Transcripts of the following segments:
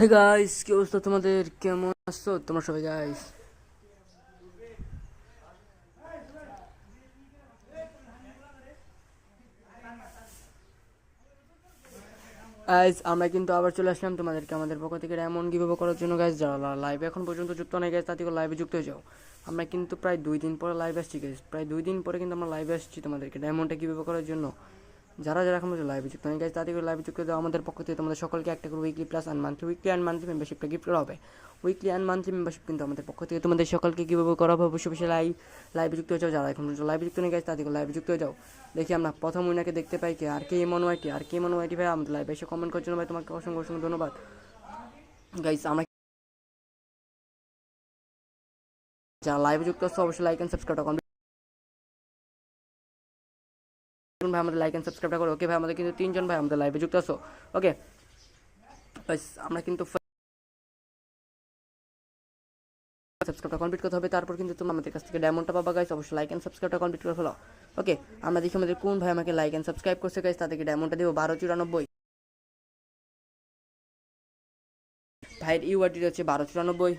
Hey guys কি অবস্থা তোমাদের কেমন আছো তোমরা সবাই গাইস আমরা কিন্তু আবার চলে আসলাম তোমাদেরকে আমাদের পক্ষ থেকে এমন গিভেবো করার জন্য গাইস যারা লাইভে এখন পর্যন্ত যুক্ত নাই গাইস তাদেরকে লাইভে যুক্ত হয়ে যাও। আমরা কিন্তু প্রায় দুই দিন পরে লাইভ আসছি গাইস প্রায় দুই দিন পরে কিন্তু আমরা লাইভে আসছি তোমাদেরকে ডায়মন্ডটা গিভেবো করার জন্য। যারা যারা এখন লাইভে যুক্ত নেই গাইজ তাদেরকে লাইভে যুক্ত দেওয়া আমাদের পক্ষ থেকে তোমাদের সকলকে একটা করে weekly plus and monthly weekly and monthly মেম্বারশিপটা gift করা হবে। উইকলি অ্যান্ড মান্থলি মেম্বারশিপ কিন্তু আমাদের পক্ষ থেকে তোমাদের সকলকে কীভাবে করা হবে। অবশ্যই অবশ্যই লাইভ লাইভে যুক্ত হয়ে যাও। যারা এখন লাইভে যুক্ত নেই গাইজ তাদেরকে লাইভে যুক্ত হয়ে যাও। দেখি আমরা প্রথম উইনাকে দেখতে পাই কি? আর কে এমন ওয়াইটি আর কে এমন ওয়াইটি ভাই? আমাদের লাইভে এসে কমেন্ট করার ভাই, তোমাকে অসংখ্য অসংখ্য ধন্যবাদ। গাইজ আমরা যারা লাইভে যুক্ত হচ্ছে অবশ্যই লাইক অ্যান্ড সাবস্ক্রাইবটা কমপ্লিট ভাই আমাদের লাইক অ্যান্ড সাবস্ক্রাইবটা করো ওকে ভাই, আমাদের কিন্তু তিনজন ভাই আমাদের লাইভে যুক্ত আছো ওকে আমরা কিন্তু সাবস্ক্রাইবটা কমপ্লিট করতে হবে, তারপর কিন্তু তুমি আমাদের কাছ থেকে ডায়মন্ডটা পাবা গাইস অবশ্যই লাইক অ্যান্ড সাবস্ক্রাইবটা কমপ্লিট করে ফেলো ওকে আমরা দেখি আমাদের কোন ভাই আমাকে লাইক অ্যান্ড সাবস্ক্রাইব করছে গাইস তাদেরকে ডায়মন্ডটা দেবো বারো চুরানব্বই। ভাইয়ের ইউআরটি হচ্ছে বারো চুরানব্বই,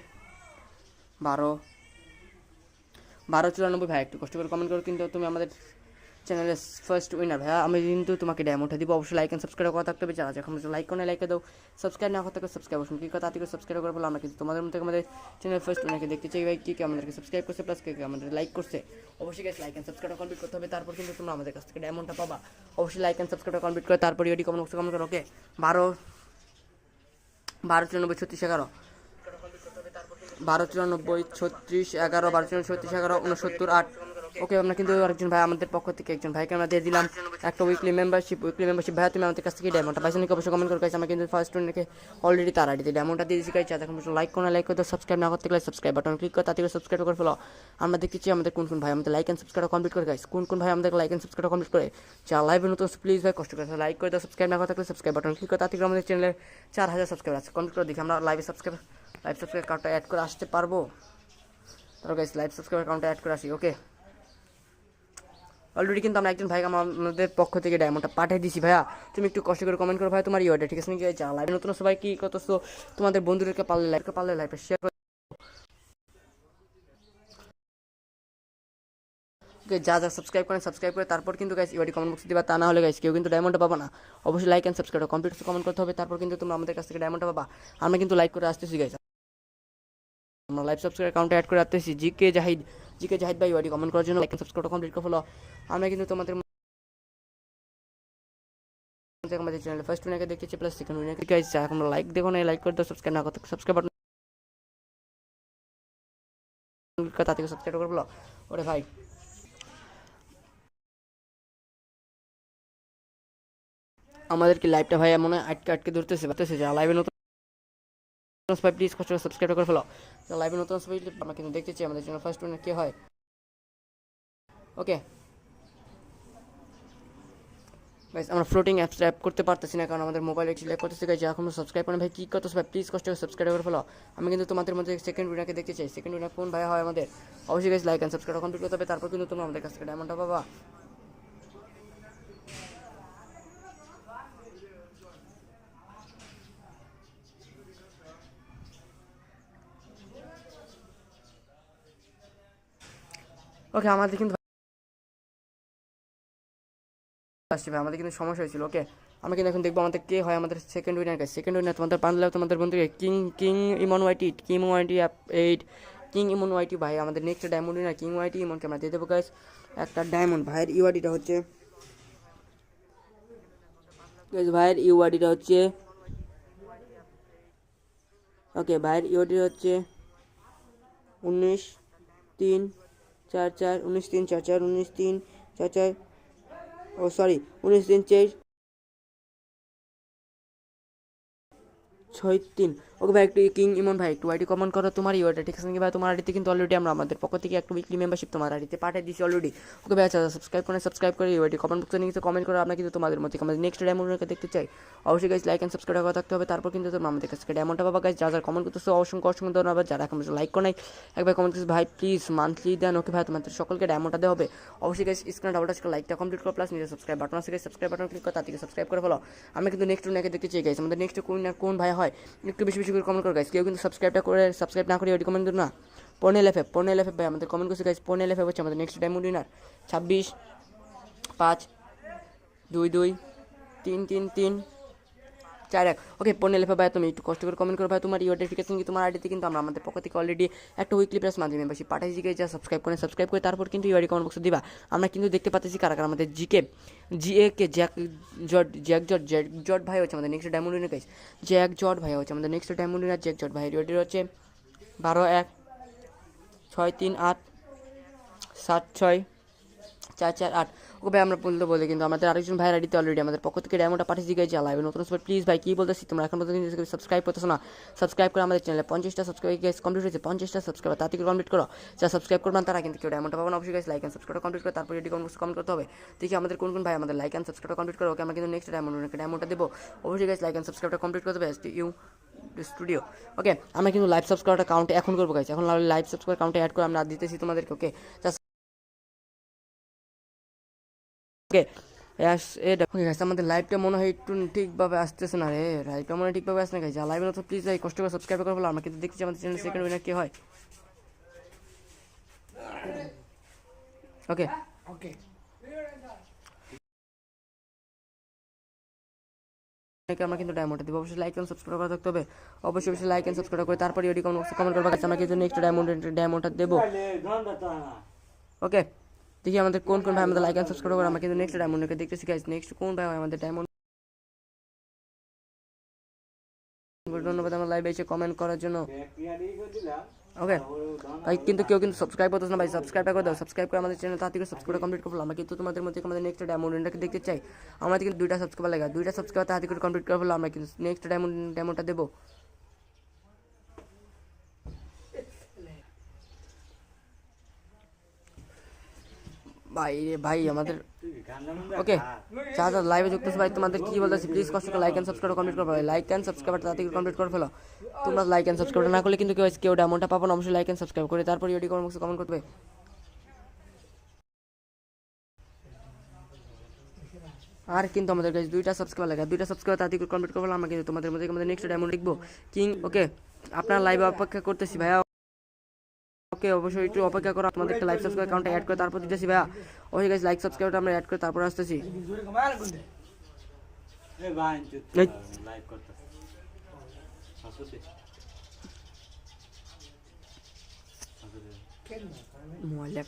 বারো বারো চুরানব্বই। ভাই, একটু কষ্ট করে কমেন্ট করো, কিন্তু তুমি আমাদের চ্যানেলের ফার্স্ট উইনার ভাইয়া। আমি কিন্তু তোমাকে ডায়মন্ডটা দিব। অবশ্যই লাইক অ্যান্ড সাবস্ক্রাইব করা থাকতে হবে। যারা যখন লাইক করে লাইক দাও। সাবস্ক্রাইব না করতে সাবস্ক্রাইব অবশ্যই। কি কথা থেকে সাবস্ক্রাইব করে বলো। আমরা কিন্তু তোমাদের মধ্যে আমাদের চ্যানেল ফার্স্ট উইনারকে দেখতে চাই। ভাই, কী কি আমাদেরকে সাবস্ক্রাইব করছে প্লাস কে আমাদের লাইক করছে? অবশ্যই guys like and subscribe complete করতে হবে। তারপর কিন্তু তোমরা আমাদের কাছ থেকে ডায়মন্ডটা পাবা। অবশ্যই লাইক অ্যান্ড সাবস্ক্রাইব কমপ্লিট করে তারপর ইউডি কমেন্ট বক্সে কমেন্ট করো ওকে বারো বারো, চুরানব্বই, ছত্রিশ, এগারো। বারো, চুরানব্বই, ছত্রিশ, এগারো, বারো, চুরানব্বই, ছত্রিশ, এগারো উনসত্তর আট। ওকে, আমরা কিন্তু আরেকজন ভাই আমাদের পক্ষ থেকে একজন ভাইকে আমরা দিয়ে দিলাম। একটা উইকলি মেম্বারশিপ উইকলি মেম্বারশিপ ভাই তুমি আমাদের কাছ থেকে ডায়মন্ডটা পাইছেন নাকি? অবশ্যই কমেন্ট করে আমরা কিন্তু ফার্স্ট রেখে অলরেডি তার আইডিতে ডায়মন্ডটা দিয়ে দিচ্ছি গাইছে এখন লাইক করে লাইক করে সাবস্ক্রাইব না করতে গেলে সাবস্ক্রাইব বাটন ক্লিক করে তাতে সাবস্ক্রাইব করে ফেলো। আমরা দেখতেছি আমাদের কোন কোন ভাই আমাদের লাইক অ্যান্ড সাবস্ক্রাইব কমপ্লিট করে গাইছে কোন কোন ভাই আমাদের লাইক অ্যান্ড সাবস্ক্রাইব কমপ্লিট করে? যা লাইভে নতুন প্লিজ ভাই, কষ্ট করে লাইক করে দাও সাবস্ক্রাইব না করতে গেলে সাবস্ক্রাইব বাটন ক্লিক করে তাতে আমাদের চ্যানেলের চার হাজার সাবস্ক্রাইব আছে। কমপ্লিট করে দেখি, আমরা লাইভে সাবস্ক্রাইব লাইভ সাবস্ক্রাইব কার্ডটা অ্যাড করে আসতে পারব? তারপর গাইস লাইভ সাবস্ক্রাইব অ্যাকাউন্টে অ্যাড করে আসি ওকে অলরেডি কিন্তু আমরা একজন ভাই আমাদের পক্ষ থেকে ডায়মন্ডটা পাঠিয়ে দিছি, ভাইয়া। তুমি একটু কষ্ট করে কমেন্ট করো ভাই তোমার ইয়েটা ঠিক আছে? নাকি যা লাইভ নতুন সবাই কি করতেছো? তোমাদের বন্ধুদেরকে পারলে লাইভকে পারলে লাইভে শেয়ার যা যা সাবস্ক্রাইব করেন সাবস্ক্রাইব করে তারপর কিন্তু গাইস ইউডি কমেন্ট বক্সে দিবা, তা না হলে গাইস কেউ কিন্তু ডায়মন্ডটা পাবা না। অবশ্যই like and subscribe complete comment করতে হবে, তারপর কিন্তু তোমরা আমাদের কাছ থেকে ডায়মন্ডটা পাবা। আমরা কিন্তু লাইক করে আসতেছি গাইস আমরা লাইভ সাবস্ক্রাইব অ্যাকাউন্টে অ্যাড করে আসতেছি জি কে জাহিদ জি কে জাহিদ ভাই ইউডি কমেন্ট করার জন্য লাইক অ্যান্ড সাবস্ক্রাইব কমপ্লিট করে। ফেলো আমরা কিন্তু তোমাদের আমাদের চ্যানেলে ফার্স্ট উইনারকে দেখতেছি প্লাস সেকেন্ড উইনারকে গাইস এখন লাইক দেখো না লাইক করে দাও সাবস্ক্রাইব না করতে সাবস্ক্রাইব বাটন তা থেকে সাবস্ক্রাইব করে ফেলো ওরে ভাই। আমাদের কি লাইভটা ভাই এমন আটকে আটকে ধরতেছে ধরতেছে যা লাইভে নতুন সবাই প্লিজ কষ্ট করে সাবস্ক্রাইব করে ফেলো লাইভে নতুন সবাই আমরা কিন্তু দেখতে চাই আমাদের জন্য ফার্স্ট উইনার কে হয়। ওকে গাইস আমরা ফ্লোটিং অ্যাপস অ্যাপ করতে পারতেছি না, কারণ আমাদের মোবাইল একটু ল্যাগ করতেছে। গাইজ এখন সাবস্ক্রাইব করেন ভাই, কী করতে ভাই প্লিজ কষ্ট করে সাবস্ক্রাইব করে ফেলো আমি কিন্তু তোমাদের মধ্যে সেকেন্ড উইনারকে দেখতে চাই। সেকেন্ড উইনার কোন ভাই হয় আমাদের? অবশ্যই guys like and subscribe complete করতে হবে, তারপর কিন্তু তোমরা আমাদের কাছ ডায়মন্ডটা পাবা। ওকে আমাদের কিন্তু আসছে আমাদের কিন্তু সমস্যা হয়েছিল ওকে আমরা কিন্তু এখন দেখব আমাদের কে হয় আমাদের সেকেন্ড উইনার কাছে সেকেন্ড উইনার তোমাদের বান্ধলে তোমাদের বন্ধুকে king king Emon YT king YT eight king Emon YT ভাই, আমাদের next diamond winner king YT ইমনকে আমরা দিয়ে দেবো গাছ একটা ডায়মন্ড ভাইয়ের ইউআইডিটা হচ্ছে ভাইয়ের ইউআইডিটা হচ্ছে ওকে ভাইয়ের ইউআইডিটা হচ্ছে উনিশ, তিন চার চার, উনিশ তিন, চার চার, উনিশ তিন, চার চার, ও সরি, উনিশ তিন, চার, ছয় তিন। ওকে ভাই একটু কিং, ইমন ভাই একটু আইডি কমেন্ট করো, তোমার ইউআইটা ঠিক আছে নাকি? ভাই, তোমার আইডিতে কিন্তু অলরেডি আমরা আমাদের পক্ষ থেকে একটা উইকলি মেম্বারশিপ তোমার আইডিতে পাঠিয়ে দিয়েছি অলরেডি ওকে ভাই আচ্ছা সাবস্ক্রাইব করে সাবস্ক্রাইব করে ইউআইডি কমেন্ট বক্সে নিচে কমেন্ট করে, আমরা কিন্তু তোমাদের মধ্যে আমাদের নেক্সট ডায়মন্ডকে দেখতে চাই। অবশ্যই গাইজ লাইক অ্যান্ড সাবস্ক্রাইব করা থাকতে হবে, তারপর কিন্তু তোমরা আমাদের কাছে ডায়মন্ডটা পাবা। গাইজ যারা কমেন্ট করতেছো, অসংখ্য অসংখ্য ধন্যবাদ। যারা এখন লাইক করে নাই একবার কমেন্ট করছে, ভাই প্লিজ মান্থলি দেন, ওকে ভাই, তোমাদের সকলকে ডায়মন্ডটা দেওয়া হবে। অবশ্যই গাইজ স্ক্রিনে ডাবল টাচ করে লাইকটা কমপ্লিট করো প্লাস নিজের সাবস্ক্রাইব বাটন আছে। সাবস্ক্রাইব বাটন ক্লিক করে, তার থেকে সাবস্ক্রাইব করে ফেলো। আমরা কিন্তু নেক্সট উনাকে দেখতে চাই। গাইজ আমাদের নেক্সট কোন কোন ভাই হয়? একটু বেশি বেশি বেশি করে কমেন্ট করো গাইস কেউ কিন্তু সাবস্ক্রাইবটা করে সাবস্ক্রাইব না করে ওইটি কমেন্ট না পনেল এফ এফ পনেল এফ এফ ভাই, আমাদের কমেন্ট করছে গাইস পনেল এফ এফ হচ্ছে আমাদের নেক্সট ডায়মন্ড উইনার ছাব্বিশ, পাঁচ, দুই দুই, তিন তিন তিন। চার এক। ওকে পনেরো লেফা ভাই, তুমি একটু কষ্ট করে কমেন্ট করো। ভাই, তোমার ইউটিফিকেশন কি, তোমার আইডিতে কিন্তু আমরা আমাদের পক্ষ থেকে অলরেডি একটা উইকলি প্লাস মাঝে মেম্বারশিপ পাঠাইছি গিয়ে যা সাবস্ক্রাইব করে সাবস্ক্রাইব করে তারপর কিন্তু ইউআইডি কমেন্ট বক্সে দিবা। আমরা কিন্তু দেখতে পাচ্ছি কারা কারা আমাদের জিকে জিএ কে জ্যাক জট জ্যাক জট জ্যাক জট ভাই হচ্ছে আমাদের নেক্সট ডায়মন্ড গাইস জ্যাক জট ভাই হচ্ছে আমাদের নেক্সট ডায়মন্ড উইনার জ্যাক জট ভাই। ইউআইডি হচ্ছে? বারো এক, ছয় তিন আট, সাত ছয় চার চার আট। ওকে ভাই, আমরা বলতে বলি কিন্তু আমাদের আরেকজন ভাইয়ের আইডিতে অলরেডি আমাদের পক্ষ থেকে ডায়মন্ডটা পাঠিয়ে গেছে। লাইভে নতুন সবাই প্লিজ ভাই, কী বলতেছি? তোমরা এখন পর্যন্ত সাবস্ক্রাইব করতেছো না। সাবস্ক্রাইব করে আমাদের চ্যানেলে পঞ্চাশটা সাবস্ক্রাইব গেস কমপ্লিট হয়েছে। পঞ্চাশটা সাবস্ক্রাইব তাড়াতাড়ি কমপ্লিট করো। যা সাবস্ক্রাইব করবেন তারা কিন্তু কেউ ডায়মন্ডটা পাবেন অবশ্যই guys like and subscribe complete করে তারপর এটি কমেন্ট করতে হবে। দেখি আমাদের কোন কোন ভাই আমাদের লাইক অ্যান্ড সাবস্ক্রাইব কমপ্লিট করো। ওকে আমরা কিন্তু নেক্সট ডায়মন্ড ডায়মন্ডটা দেবো। অবশ্যই গাইস লাইক অ্যান্ড সাবস্ক্রাইবটা কমপ্লিট করতে হবে ইউ স্টুডিও ওকে আমরা কিন্তু লাইভ সাবস্ক্রাইবটা কাউন্ট এখন করব গাইস এখন লাইভ সাবস্ক্রাইব কাউন্টে অ্যাড করে আমরা দিতেছি তোমাদেরকে ওকে ওকে ওকে গাইস আমাদের লাইভটা মনে হয় একটু ঠিকভাবে আসতেছে না রে। লাইভটা মনে হয় ঠিকভাবে আসছে না গাইস যা লাইভে তো প্লিজ কষ্ট করে সাবস্ক্রাইব করে ফেলো। আমরা কিন্তু দেখছি আমাদের চ্যানেল সেকেন্ড উইনার কি হয়। ওকে Okay. আমরা কিন্তু ডায়মন্ডটা দিব। অবশ্যই লাইক এন্ড সাবস্ক্রাইব করা থাকতে হবে। অবশ্যই অবশ্যই লাইক এন্ড সাবস্ক্রাইব করে তারপরে ওইটি কমেন্ট কমেন্ট করবা। গাইস আমরা কিন্তু নেক্সট ডায়মন্ড ডায়মন্ডটা দেবো। ওকে দেখি আমাদের কোন কোন ভাই আমাদের লাইক এন্ড সাবস্ক্রাইব করে আমরা কিন্তু নেক্সট ডায়মন্ডকে দেখতেছি। গাইস নেক্সট কোন ভাই আমাদের ডায়মন্ড ধন্যবাদ আমার লাইভে এসে কমেন্ট করার জন্য। ওকে ভাই, কিন্তু কেউ কিন্তু সাবস্ক্রাইব করতেছ না ভাই সাবস্ক্রাইব করে দাও সাবস্ক্রাইব করে আমাদের চ্যানেল তাড়াতাড়ি সাবস্ক্রাইব কমপ্লিট করব আমরা কিন্তু তোমাদের মধ্যে আমাদের নেক্সট ডায়মন্ডটাকে দেখতে চাই। আমাদের কিন্তু দুইটা সাবস্ক্রাইব লাগে দুইটা সাবস্ক্রাইবার তাড়াতাড়ি করে কমপ্লিট করে ফেলো, আমরা কিন্তু নেক্সট ডায়মন্ড ডায়মন্ডটা দেবো। ভাই রে ভাই আমাদের ওকে যা যা লাইভে যুক্ত ভাই তোমাদের কি বলতেছি প্লিজ কষ্ট করে লাইক এন্ড সাবস্ক্রাইব কমপ্লিট করবে লাইক এন্ড সাবস্ক্রাইব তাড়াতাড়ি কমপ্লিট করে ফেলো। তোমরা লাইক এন্ড সাবস্ক্রাইব না করলে কিন্তু কেউ কেউ ডায়মন্ডটা পাবো না অবশ্যই লাইক এন্ড সাবস্ক্রাইব করে। তারপর ইউডি কমেন্ট বক্সে কমেন্ট করবে আর কিন্তু আমাদের কাছে দুইটা সাবস্ক্রাইব লাগে। দুইটা সাবস্ক্রাইব তাড়াতাড়ি কমপ্লিট করব আমরা কিন্তু তোমাদের মধ্যে আমাদের নেক্সট ডায়মন্ড লিখব কিং ওকে আপনার লাইভে অপেক্ষা করতেছি ভাইয়া। ওকে অবশ্যই একটু অপেক্ষা করো তোমাদের একটা লাইভ সাবস্ক্রাইব অ্যাকাউন্টে অ্যাড করে তারপর দিতেছি ভাইয়া। ওই গাইস লাইক সাবস্ক্রাইবটা আমরা অ্যাড করে তারপর আসতেছি। মোবাইল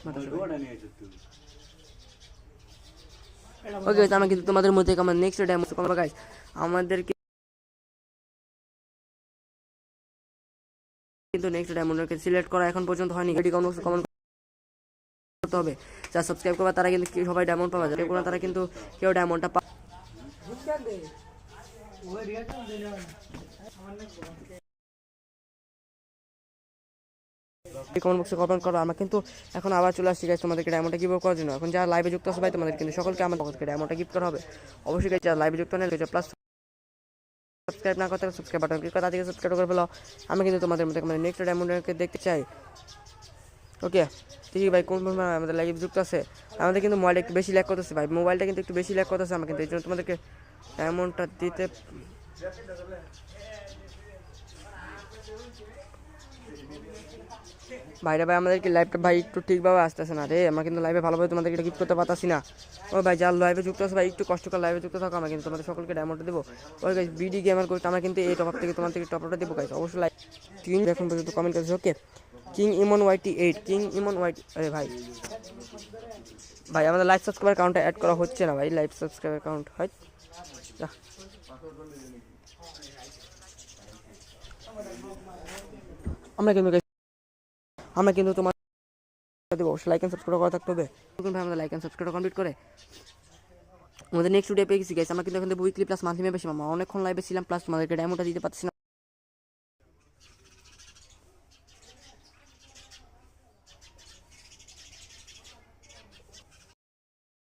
ওকে গাইস আমি কিন্তু তোমাদের মধ্যে আমার নেক্সট ডায়মন্ড কমবা গাইস আমাদেরকে কিন্তু নেক্সট ডায়মন্ডকে সিলেক্ট করা এখন পর্যন্ত হয়নি এটি কমেন্ট কমেন্ট করতে হবে যা সাবস্ক্রাইব করবে, তারা কিন্তু সবাই ডায়মন্ড পাবে যারা কোনো তারা কিন্তু কেউ ডায়মন্ডটা পা Bukan deh. Gue dia tuh udah lewat. Comment বক্সে কমেন্ট করো আমরা কিন্তু এখন আবার চলে আসছি গাইস তোমাদেরকে ডায়মন্ডটা গিভ করার জন্য এখন যারা লাইভে যুক্ত আছে, ভাই, তোমাদের কিন্তু সকলকে আমার পক্ষ থেকে ডায়মন্ডটা গিফট করা হবে অবশ্যই যারা লাইভে যুক্ত নেই প্লাস সাবস্ক্রাইব না করতে সাবস্ক্রাইব বাটন ক্লিক করে তাদেরকে সাবস্ক্রাইব করে ফেলো। আমি কিন্তু তোমাদের মধ্যে মানে নেক্সট ডায়মন্ডকে দেখতে চাই। ওকে ঠিক ভাই, কোন আমাদের লাইভ যুক্ত আছে? আমাদের কিন্তু মোবাইল একটু বেশি ল্যাক করতেছে ভাই। মোবাইলটা কিন্তু একটু বেশি ল্যাক করতেছে আমাকে কিন্তু এই জন্য তোমাদেরকে ডায়মন্ডটা দিতে ভাইরা ভাই, আমাদেরকে লাইভটা ভাই একটু ঠিকভাবে আসতেছে না রে। আমরা কিন্তু লাইভে ভালোভাবে তোমাদেরকে গিফট করতে পারতাছি না। ও ভাই, যার লাইভে যুক্ত আছে ভাই, একটু কষ্ট করে লাইভে যুক্ত থাকো, আমরা কিন্তু তোমাদের সকলকে ডায়মন্ডটা দেবো। ওই গাইস বিডি গেমার করতে আমরা কিন্তু এই টপ থেকে তোমার থেকে টপটা দেবো গাইস অবশ্যই লাইক কিং এখন পর্যন্ত কমেন্ট করেছে okay king Emon YT eight king Emon YT আরে ভাই। ভাই, আমাদের লাইভ সাবস্ক্রাইবার কাউন্টটা অ্যাড করা হচ্ছে না ভাই লাইভ সাবস্ক্রাইবার কাউন্ট হয়? আমরা কিন্তু আমরা কিন্তু তোমার দেবো। অবশ্যই লাইক এন্ড সাবস্ক্রাইব করা থাকতে হবে। আমাদের লাইক এন্ড সাবস্ক্রাইব কমপ্লিট করে। আমাদের নেক্সট ভিডিও পেয়ে গেছি গাইস আমরা কিন্তু এখন উইকলি প্লাস মান্থলি মেম্বারশিপ আমরা অনেকক্ষণ লাইভে ছিলাম প্লাস তোমাদেরকে ডায়মন্ডটা দিতে পারছি না।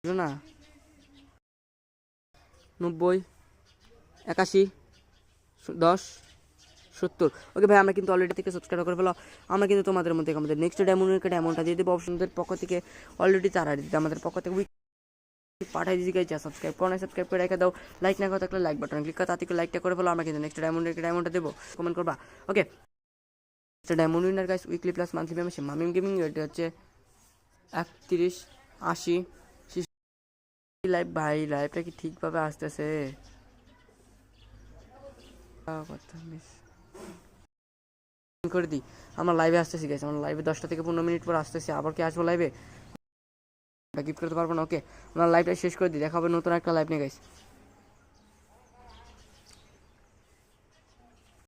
না? নব্বই, একাশি, দশ। সত্তর। ওকে ভাই, আমরা কিন্তু অলরেডি থেকে সাবস্ক্রাইব করে ফেলো। আমরা কিন্তু তোমাদের মধ্যে আমাদের নেক্সট ডায়মন্ডকে ডায়মন্ডটা দিয়ে দেবো। অপশনদের পক্ষ থেকে অলরেডি তারা দিতে আমাদের পক্ষ থেকে পাঠাই দিদি গাইছে সাবস্ক্রাইব করো না সাবস্ক্রাইব করে রেখে দাও। লাইক না করে থাকলে লাইক বাটন ক্লিক করে, তাতে লাইকটা করে ফেলো। আমরা কিন্তু নেক্সট ডায়মন্ড ডায়মন্ডটা দেবো। কমেন্ট করবা? Okay diamond winner guys weekly plus monthly membership Mamim gaming এটা হচ্ছে একত্রিশ, আশি লাইভ ভাই লাইভটা কি ঠিকভাবে আসতেছে? কথা miss। করে দিই। আমার লাইভে আসতেছি গেছে আমার লাইভে দশটা থেকে পনেরো মিনিট পর আসতেছি। আবার কি আসব লাইভে গিফট করতে পারব না? ওকে আমার লাইভটা শেষ করে দিই। দেখাবো নতুন একটা লাইভ নিয়ে গাইস